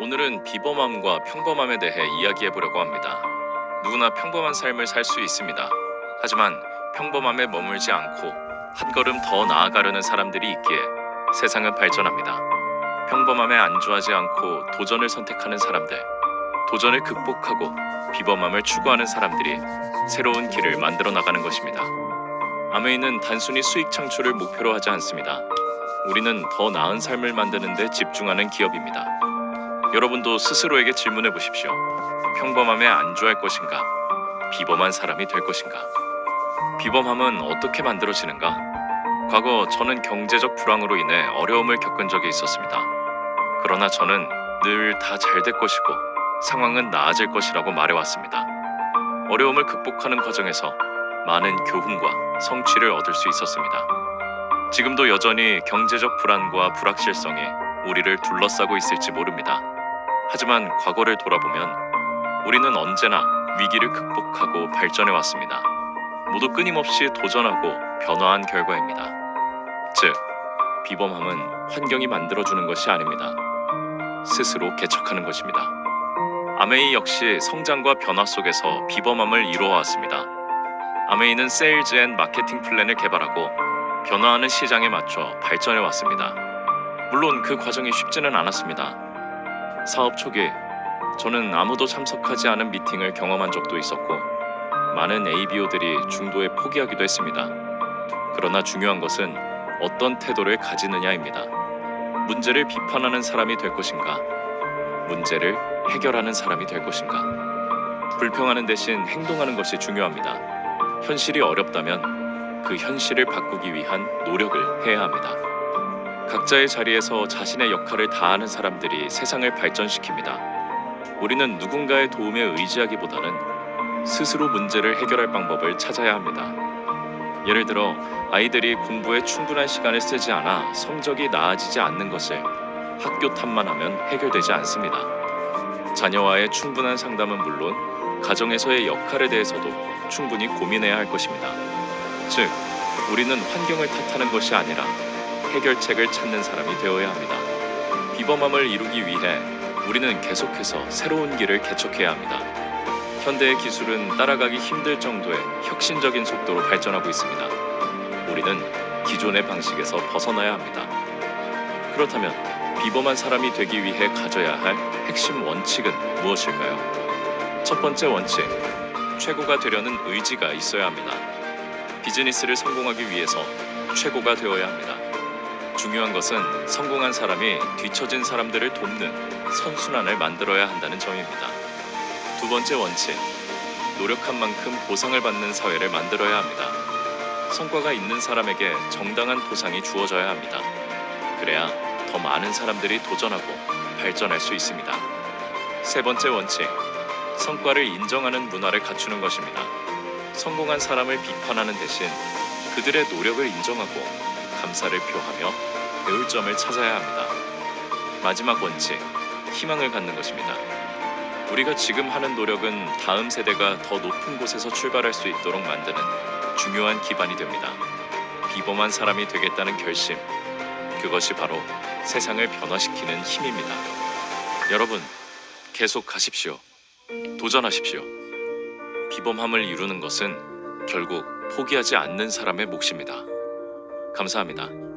오늘은 비범함과 평범함에 대해 이야기해 보려고 합니다. 누구나 평범한 삶을 살 수 있습니다. 하지만 평범함에 머물지 않고 한 걸음 더 나아가려는 사람들이 있기에 세상은 발전합니다. 평범함에 안주하지 않고 도전을 선택하는 사람들, 도전을 극복하고 비범함을 추구하는 사람들이 새로운 길을 만들어 나가는 것입니다. 아메이는 단순히 수익 창출을 목표로 하지 않습니다. 우리는 더 나은 삶을 만드는 데 집중하는 기업입니다. 여러분도 스스로에게 질문해 보십시오. 평범함에 안주할 것인가? 비범한 사람이 될 것인가? 비범함은 어떻게 만들어지는가? 과거 저는 경제적 불황으로 인해 어려움을 겪은 적이 있었습니다. 그러나 저는 늘 다 잘 될 것이고 상황은 나아질 것이라고 말해왔습니다. 어려움을 극복하는 과정에서 많은 교훈과 성취를 얻을 수 있었습니다. 지금도 여전히 경제적 불안과 불확실성이 우리를 둘러싸고 있을지 모릅니다. 하지만 과거를 돌아보면 우리는 언제나 위기를 극복하고 발전해 왔습니다. 모두 끊임없이 도전하고 변화한 결과입니다. 즉, 비범함은 환경이 만들어주는 것이 아닙니다. 스스로 개척하는 것입니다. 아메이 역시 성장과 변화 속에서 비범함을 이루어왔습니다. 아메이는 세일즈 앤 마케팅 플랜을 개발하고 변화하는 시장에 맞춰 발전해 왔습니다. 물론 그 과정이 쉽지는 않았습니다. 사업 초기 저는 아무도 참석하지 않은 미팅을 경험한 적도 있었고 많은 ABO들이 중도에 포기하기도 했습니다. 그러나 중요한 것은 어떤 태도를 가지느냐입니다. 문제를 비판하는 사람이 될 것인가? 문제를 해결하는 사람이 될 것인가? 불평하는 대신 행동하는 것이 중요합니다. 현실이 어렵다면 그 현실을 바꾸기 위한 노력을 해야 합니다. 각자의 자리에서 자신의 역할을 다하는 사람들이 세상을 발전시킵니다. 우리는 누군가의 도움에 의지하기보다는 스스로 문제를 해결할 방법을 찾아야 합니다. 예를 들어 아이들이 공부에 충분한 시간을 쓰지 않아 성적이 나아지지 않는 것을 학교 탓만 하면 해결되지 않습니다. 자녀와의 충분한 상담은 물론 가정에서의 역할에 대해서도 충분히 고민해야 할 것입니다. 즉, 우리는 환경을 탓하는 것이 아니라 해결책을 찾는 사람이 되어야 합니다. 비범함을 이루기 위해 우리는 계속해서 새로운 길을 개척해야 합니다. 현대의 기술은 따라가기 힘들 정도의 혁신적인 속도로 발전하고 있습니다. 우리는 기존의 방식에서 벗어나야 합니다. 그렇다면 비범한 사람이 되기 위해 가져야 할 핵심 원칙은 무엇일까요? 첫 번째 원칙, 최고가 되려는 의지가 있어야 합니다. 비즈니스를 성공하기 위해서 최고가 되어야 합니다. 중요한 것은 성공한 사람이 뒤처진 사람들을 돕는 선순환을 만들어야 한다는 점입니다. 두 번째 원칙, 노력한 만큼 보상을 받는 사회를 만들어야 합니다. 성과가 있는 사람에게 정당한 보상이 주어져야 합니다. 그래야 더 많은 사람들이 도전하고 발전할 수 있습니다. 세 번째 원칙, 성과를 인정하는 문화를 갖추는 것입니다. 성공한 사람을 비판하는 대신 그들의 노력을 인정하고 감사를 표하며 배울 점을 찾아야 합니다. 마지막 원칙, 희망을 갖는 것입니다. 우리가 지금 하는 노력은 다음 세대가 더 높은 곳에서 출발할 수 있도록 만드는 중요한 기반이 됩니다. 비범한 사람이 되겠다는 결심, 그것이 바로 세상을 변화시키는 힘입니다. 여러분, 계속 가십시오. 도전하십시오. 비범함을 이루는 것은 결국 포기하지 않는 사람의 몫입니다. 감사합니다.